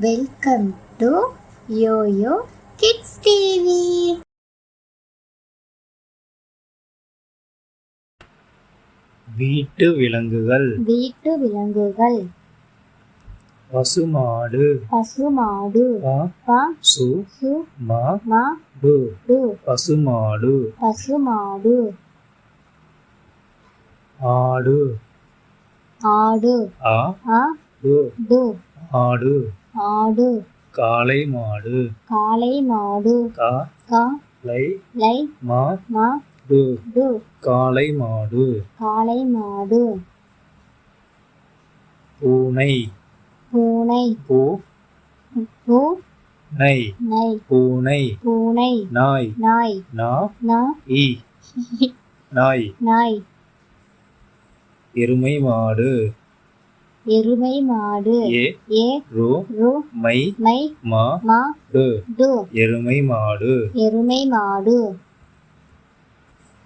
Welcome to YoYo kids TV வீட்டு விலங்குகள். வீட்டு விலங்குகள். பசுமாடு. பசுமாடு. ப ப சு சு ம ம டு. டு. பசுமாடு. பசுமாடு. ஆடு. ஆடு. ஆ ஆ டு. டு. ஆடு. ஆடு காளை மாடு. காளை மாடு. கா கா லை லை மா மா டு. டு. காளை மாடு. காளை மாடு. பூனை. பூனை. பூ பூ நை நை பூனை. பூனை. நாய். நாய். நா நா. இ நாய். நாய். எருமை மாடு. எருமை மாடு. ஏ ரு ரு மை மை மா மா டு. டு. எருமை மாடு. எருமை மாடு.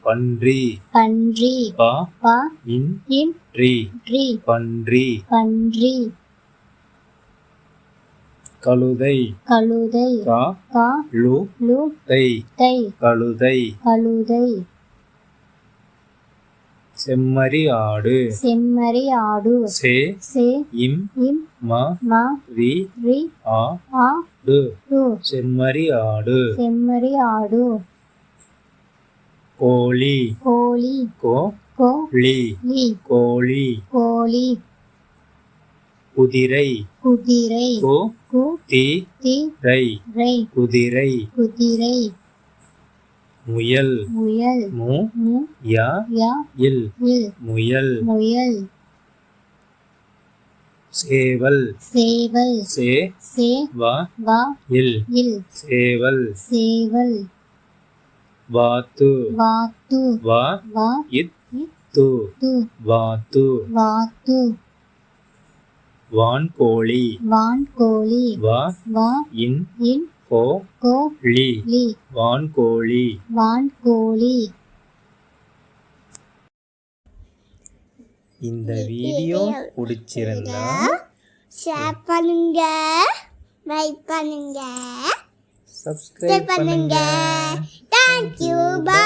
பன்றி. பன்றி. பா ப இன் இன் ட்ரி ட்ரி பன்றி. பன்றி. கழுதை. கழுதை. கா கா லு லு தை. தை. கழுதை. கழுதை. செம்மறி ஆடு. செம்மறி ஆடு. சே சே இம் இம் ம ம ரி ரி ஆ ஆ டு. செம்மறி ஆடு. செம்மறி ஆடு. கோழி. கோழி. கோ கோ லி. லி. கோழி. கோழி. குதிரை. குதிரை. கோ கு தி தி ரை. ரை. குதிரை. குதிரை. முயல். முயல். மு யா இல். முயல். முயல். சேவல். சேவல். சே சே வா வா இல். இல். சேவல். சேவல். வாத்து. வாத்து. வா வா இத். து. வாத்து. வாத்து. வான்கோழி. வான்கோழி. வா வா இன். இன். கோ கோ லி லி வான்கோழி. வான்கோழி. இந்த வீடியோ பிடிச்சிருந்தா ஷேர் பண்ணுங்க லைக் பண்ணுங்க சப்ஸ்கிரைப் பண்ணுங்க. Thank you bye